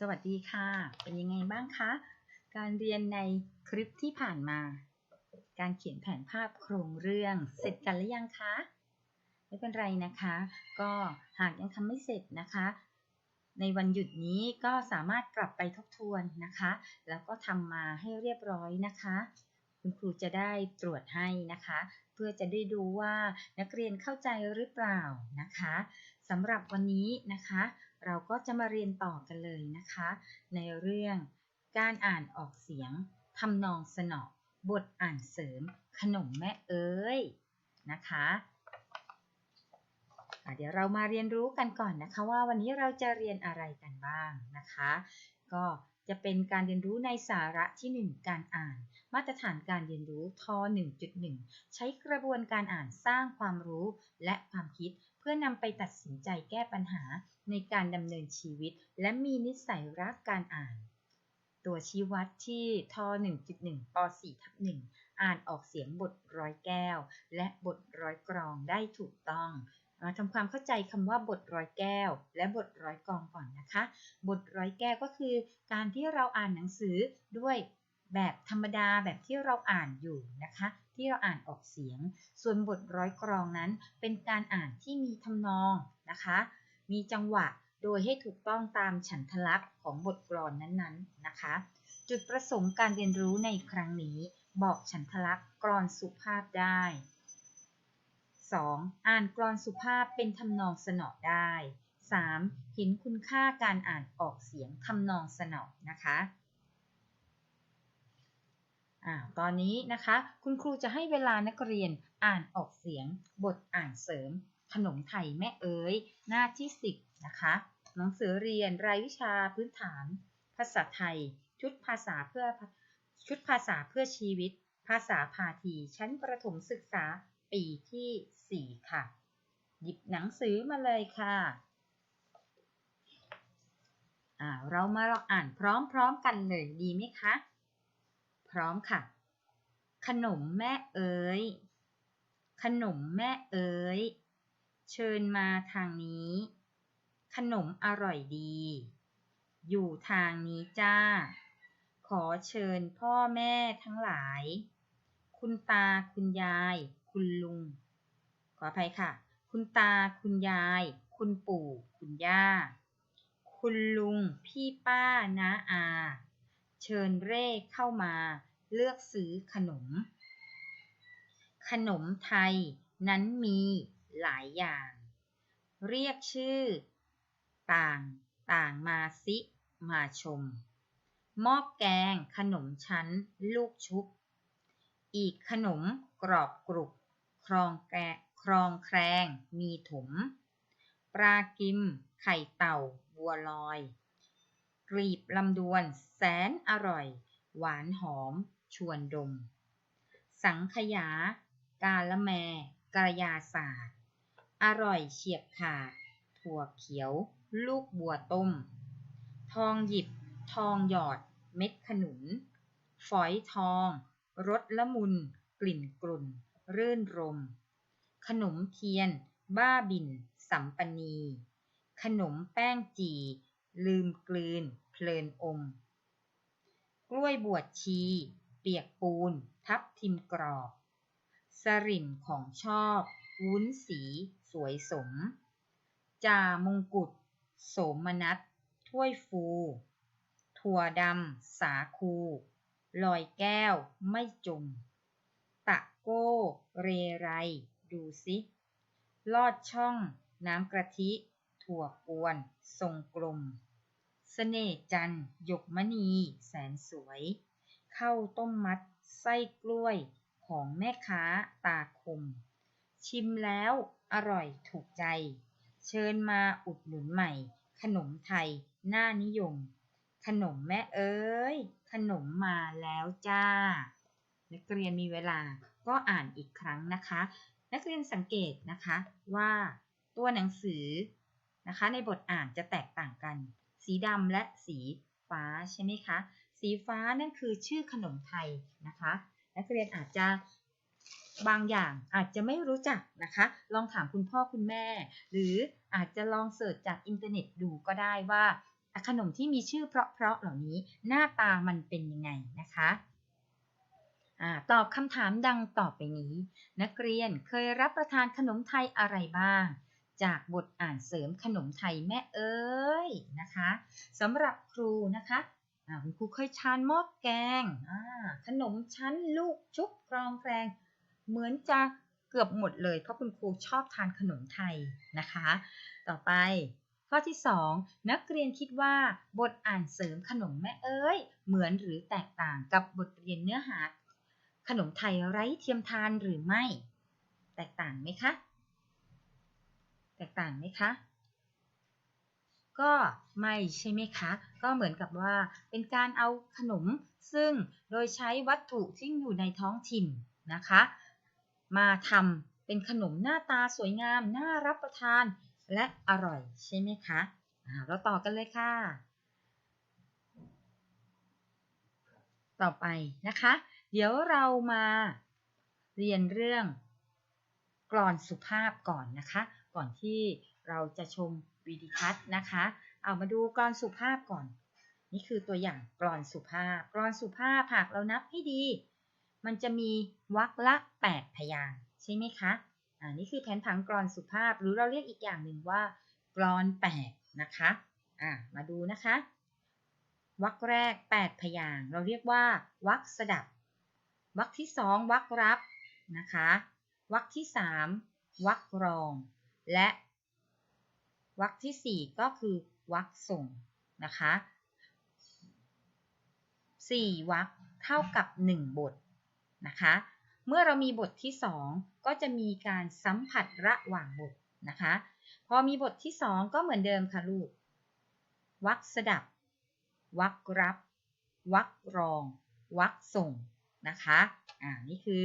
สวัสดีค่ะ เป็นยังไงบ้างคะ การเรียนในคลิปที่ผ่านมา การเขียนแผนภาพโครงเรื่องเสร็จกันหรือยังคะ ไม่เป็นไรนะคะ ก็หากยังทำไม่เสร็จนะคะ ในวันหยุดนี้ก็สามารถกลับไปทบทวนนะคะ แล้วก็ทำมาให้เรียบร้อยนะคะ คุณครูจะได้ตรวจให้นะคะ เพื่อจะได้ดูว่านักเรียนเข้าใจหรือเปล่านะคะสำหรับวันนี้นะคะ เราก็จะมาเรียนต่อกันเลยนะคะ ในเรื่องการอ่านออกเสียงทำนองสนอบทอ่านเสริม ขนมแม่เอ้ยนะคะเดี๋ยวเรามาเรียนรู้กันก่อนนะคะว่าวันนี้เราจะเรียนอะไรกันบ้างนะคะ ก็จะเป็นการเรียนรู้ในสาระที่ 1 การอ่าน มาตรฐานการเรียนรู้ท 1.1 ใช้กระบวนการอ่านสร้างความรู้และความคิด พื่อนำไปตัดสินใจแก้ปัญหาในการดำเนินชีวิต และมีนิสัยรักการอ่าน ตัวชี้วัดที่ท 1.1 ป .4 ทับ 1 อ่านออกเสียงบทร้อยแก้ว และบทร้อยกรองได้ถูกต้องมาทำความเข้าใจคำว่าบทร้อยแก้ว และบทร้อยกรองก่อนนะคะ บทร้อยแก้วก็คือ การที่เราอ่านหนังสือด้วยแบบธรรมดาแบบที่เราอ่านอยู่นะคะ ที่เราอ่านออกเสียง ส่วนบทร้อยกรองนั้น เป็นการอ่านที่มีทำนองนะคะ มีจังหวะโดยให้ถูกต้องตามฉันทลักษณ์ของบทกลอนนั้นๆนะคะ จุดประสงค์การเรียนรู้ในครั้งนี้ บอกฉันทลักษณ์กรอนสุภาพได้ 2. อ่านกลอนสุภาพเป็นทำนองสนอได้ 3. เห็นคุณค่าการอ่านออกเสียงทำนองสนอนะคะ อ่าตอนนี้นะคะ คุณครูจะให้เวลานักเรียนอ่านออกเสียง บทอ่านเสริม ขนมไทยแม่เอ๋ย หน้าที่10นะคะ หนังสือเรียนรายวิชาพื้นฐาน ภาษาไทย ชุดภาษาเพื่อชุดภาษาเพื่อชีวิต ภาษาพาที ชั้นประถมศึกษาปีที่ 4 ค่ะ หยิบหนังสือมาเลยค่ะอ่าเรามาลองอ่านพร้อมๆกันเลยดีไหมคะ ร้อมค่ะ ขนมแม่เอ๋ย ขนมแม่เอ๋ย เชิญมาทางนี้ ขนมอร่อยดี อยู่ทางนี้จ้า ขอเชิญพ่อแม่ทั้งหลาย คุณตาคุณยาย คุณลุง ขออภัยค่ะ คุณตาคุณยาย คุณปู่คุณย่า คุณลุงพี่ป้าน้าอาเชิญเร่เข้ามา เลือกซื้อขนม ขนมไทยนั้นมีหลายอย่าง เรียกชื่อ ต่างต่างมาสิมาชมหม้อแกงขนมชั้นลูกชุบ อีกขนมกรอบกรุบครองแกครองแครงมีถม ปลากิม ไข่เต่าบัวลอยกรีบลำดวนแสนอร่อย หวานหอม ชวนดม สังขยา กาละแมกระยาศาสตร์ อร่อยเฉียบขาด ถั่วเขียว ลูกบัวต้ม ทองหยิบ ทองหยอด เม็ดขนุน ฝอยทองรสละมุน กลิ่นกลุ่น รื่นรม ขนมเทียน บ้าบิน สัมปนี ขนมแป้งจี ลืมกลืน เพลินอม กล้วยบวชชี ปียกปูน ทับทิมกรอบ สริมของชอบ วุ้นสี สวยสม จามงกุฎโสมนัสถ้วยฟู ถั่วดำ สาคู ลอยแก้ว ไม่จม ตะโก้ เรไร ดูสิลอดช่อง น้ำกะทิ ถั่วกวน ทรงกลมเสน่จันหยกมณี แสนสวย ข้าวต้มมัด ไส้กล้วย ของแม่ค้าตาคม ชิมแล้วอร่อยถูกใจ เชิญมาอุดหนุนใหม่ ขนมไทยน่านิยม ขนมแม่เอ๋ยขนมมาแล้วจ้า นักเรียนมีเวลาก็อ่านอีกครั้งนะคะ นักเรียนสังเกตนะคะว่าตัวหนังสือนะคะในบทอ่านจะแตกต่างกัน สีดำและสีฟ้าใช่ไหมคะ สีฟ้านั่นคือชื่อขนมไทยนะคะ นักเรียนอาจจะบางอย่างอาจจะไม่รู้จักนะคะ ลองถามคุณพ่อคุณแม่ หรืออาจจะลองเสิร์ชจากอินเทอร์เน็ตดูก็ได้ว่า ขนมที่มีชื่อเพราะๆเหล่านี้หน้าตามันเป็นยังไงนะคะอ่าตอบคำถามดังต่อไปนี้ นักเรียนเคยรับประทานขนมไทยอะไรบ้าง จากบทอ่านเสริมขนมไทยแม่เอ้ยนะคะสำหรับครูนะคะ คุณครูเคยทานหม้อแกงขนมชั้นลูกชุบกรองแกง เหมือนจะเกือบหมดเลย เพราะคุณครูชอบทานขนมไทยนะคะ ต่อไปข้อที่ 2 นักเรียนคิดว่าบทอ่านเสริมขนมแม่เอ้ย เหมือนหรือแตกต่างกับบทเรียนเนื้อหา ขนมไทยไร้เทียมทานหรือไม่ แตกต่างไหมคะ แตกต่างไหมคะ ก็ไม่ใช่ไหมคะ ก็เหมือนกับว่าเป็นการเอาขนมซึ่งโดยใช้วัตถุที่อยู่ในท้องถิ่นนะคะ มาทำเป็นขนมหน้าตาสวยงาม น่ารับประทานและอร่อยใช่ไหมคะเราต่อกันเลยค่ะ ต่อไปนะคะ เดี๋ยวเรามาเรียนเรื่องกลอนสุภาพก่อนนะคะ ก่อนที่เราจะชม วิดีทัศน์นะคะ เอามาดูกลอนสุภาพก่อน นี่คือตัวอย่างกลอนสุภาพกลอนสุภาพหากเรานับให้ดี มันจะมีวรรคละ 8 พยางใช่ไหมคะอ่านี่คือแผนผังกลอนสุภาพ หรือเราเรียกอีกอย่างหนึ่งว่ากลอนแปดนะคะอ่ามาดูนะคะวรรคแรก 8 พยางเราเรียกว่าวรรคสดับวรรคที่สองวรรครับนะคะ วรรคที่สามวรรครอง และ วรรคที่สี่ก็คือวรรคส่งนะคะสี่วรรคเท่ากับหนึ่งบทนะคะ เมื่อเรามีบทที่ 2 ก็จะมีการสัมผัสระหว่างบทนะคะ พอมีบทที่ 2 ก็เหมือนเดิมค่ะลูกวรรคสดับวรรครับวรรครองวรรคส่งนะคะ อ่า นี่คือ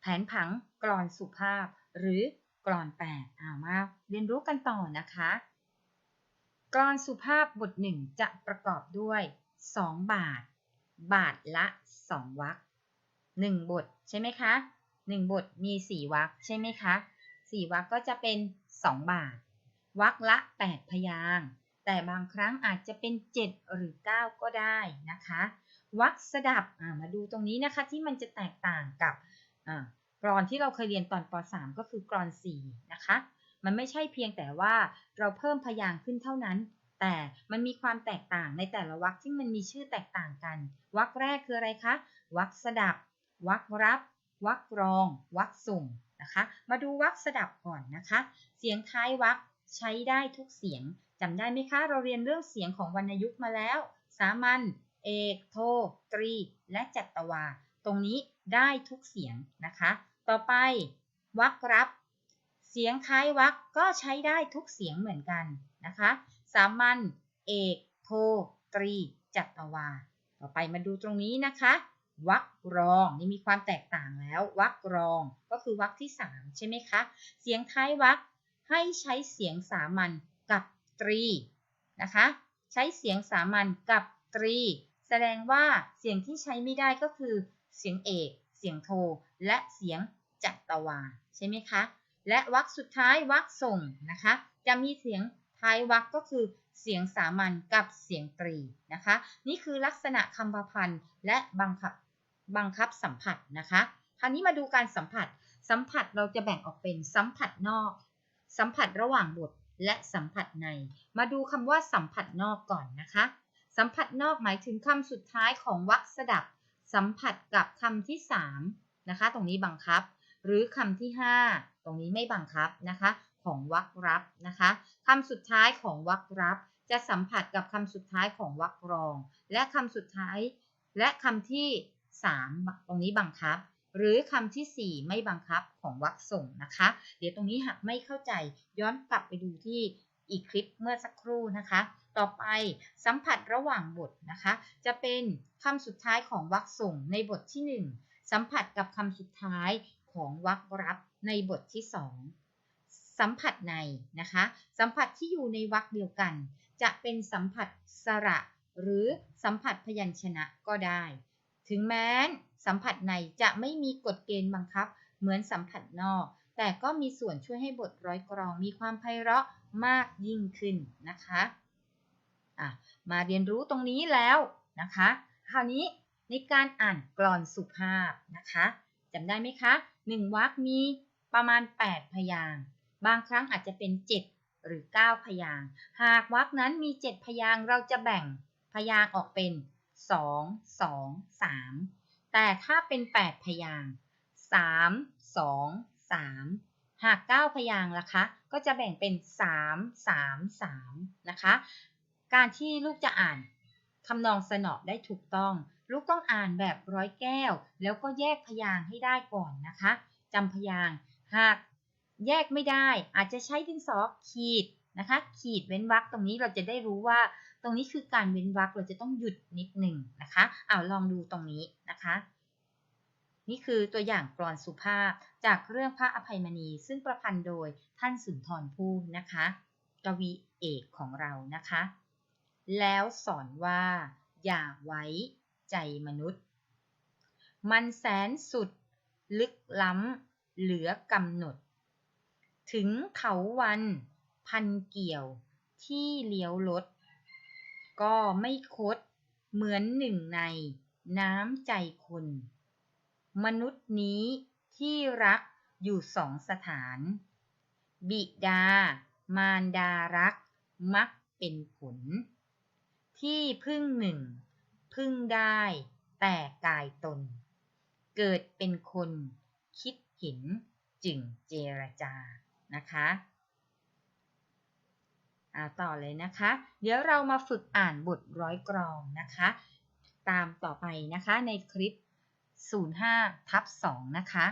แผนผังกรอนสุภาพหรือ กรอนแปดอ่ามาเรียนรู้กันต่อนะคะ กรอนสุภาพบทหนึ่งจะประกอบด้วย 2 บาท บาทละ 2วรรคหนึ่งบทใช่ไหมคะหนึ่งบทมีสี่วรรคใช่ไหมคะสี่วรรคก็จะเป็นสองบาทวรรคละแปดพยางแต่บางครั้งอาจจะเป็นเจ็ดหรือเก้าก็ได้นะคะวรรคสดับมาดูตรงนี้นะคะที่มันจะแตกต่างกับ กรอนที่เราเคยเรียนตอนป .3 ก็คือกรอน 4 นะคะ มันไม่ใช่เพียงแต่ว่าเราเพิ่มพยางค์ขึ้นเท่านั้น แต่มันมีความแตกต่างในแต่ละวรรคที่มันมีชื่อแตกต่างกัน วรรคแรกคืออะไรคะ วรรคสดับ วรรครับ วรรครอง วรรคส่งนะคะ มาดูวรรคสดับก่อนนะคะ เสียงท้ายวรรคใช้ได้ทุกเสียงจำได้ไหมคะ เราเรียนเรื่องเสียงของวรรณยุกต์มาแล้ว สามัญ เอก โท ตรี และจัตวา ตรงนี้ได้ทุกเสียงนะคะ ต่อไปวรรครับ เสียงท้ายวรรคก็ใช้ได้ทุกเสียงเหมือนกันนะคะ สามัญเอก โท ตรี จัตวา ต่อไปมาดูตรงนี้นะคะวรรครองนี่มีความแตกต่างแล้ววรรครองก็คือวรรคที่ 3 ใช่ไหมคะ เสียงท้ายวรรคให้ใช้เสียงสามัญกับตรีนะคะ ใช้เสียงสามัญกับตรี แสดงว่าเสียงที่ใช้ไม่ได้ก็คือ เสียงเอก เสียงโท และเสียง จัตวาใช่ไหมคะ และวรรคสุดท้ายวรรคส่งนะคะ จะมีเสียงท้ายวรรคก็คือเสียงสามัญกับเสียงตรีนะคะ นี่คือลักษณะคำประพันธ์และบังคับบังคับสัมผัสนะคะคราวนี้มาดูการสัมผัส สัมผัสเราจะแบ่งออกเป็นสัมผัสนอก สัมผัสระหว่างบทและสัมผัสใน มาดูคำว่าสัมผัสนอกก่อนนะคะ สัมผัสนอกหมายถึงคำสุดท้ายของวรรคสดับ สัมผัสกับคำที่3นะคะ ตรงนี้บังคับ หรือคำที่ 5 ตรงนี้ไม่บังคับนะคะ ของวรรครับนะคะคำสุดท้ายของวรรครับ จะสัมผัสกับคำสุดท้ายของวรรครอง และคำสุดท้ายและคำที่ 3 ตรงนี้บังคับ หรือคำที่ 4 ไม่บังคับของวรรคส่งนะคะ เดี๋ยวตรงนี้หากไม่เข้าใจย้อนกลับไปดูที่อีกคลิปเมื่อสักครู่นะคะ ต่อไปสัมผัสระหว่างบทนะคะ จะเป็นคำสุดท้ายของวรรคส่งในบทที่ 1 สัมผัสกับคำสุดท้าย ของวรรครับในบทที่ 2 สัมผัสในนะคะ สัมผัสที่อยู่ในวรรคเดียวกัน จะเป็นสัมผัสสระหรือสัมผัสพยัญชนะก็ได้ ถึงแม้สัมผัสในจะไม่มีกฎเกณฑ์บังคับ เหมือนสัมผัสนอก แต่ก็มีส่วนช่วยให้บทร้อยกรองมีความไพเราะมากยิ่งขึ้นนะคะะมาเรียนรู้ตรงนี้แล้วนะคะ คราวนี้ในการอ่านกลอนสุภาพนะคะจำได้ไหมคะ หนึ่งวรรคมีประมาณ 8 พยางบางครั้งอาจจะเป็น 7 หรือ 9 พยางหากวรรคนั้นมี 7 พยางเราจะแบ่งพยางออกเป็น 2 2 3 แต่ถ้าเป็น 8 พยาง 3 2 3 หาก 9 พยางล่ะคะ ก็จะแบ่งเป็น 3 3 3 นะคะ การที่ลูกจะอ่านทำนองสนอได้ถูกต้อง ลูกต้องอ่านแบบร้อยแก้ว แล้วก็แยกพยางค์ให้ได้ก่อนนะคะจำพยางค์หากแยกไม่ได้อาจจะใช้ดินสอขีดนะคะขีดเว้นวรรคตรงนี้เราจะได้รู้ว่า ตรงนี้คือการเว้นวรรคเราจะต้องหยุดนิดหนึ่งนะคะเอาลองดูตรงนี้นะคะ นี่คือตัวอย่างกลอนสุภาพจากเรื่องพระอภัยมณี ซึ่งประพันธ์โดยท่านสุนทรภู่นะคะกวีเอกของเรานะคะ แล้วสอนว่า อย่าไว้ ใจมนุษย์ มันแสนสุด ลึกล้ำ เหลือกำหนด ถึงเขาวันพันเกี่ยวที่เลี้ยวรถก็ไม่คดเหมือนหนึ่งในน้ำใจคน มนุษย์นี้ที่รักอยู่สองสถาน บิดามารดารักมักเป็นผล ที่พึ่งหนึ่ง พึ่งได้แต่กายตน เกิดเป็นคนคิดเห็นจึงเจรจานะคะอาต่อเลยนะคะ เดี๋ยวเรามาฝึกอ่านบทร้อยกรองนะคะ ตามต่อไปนะคะในคลิป 05ทับ2นะคะ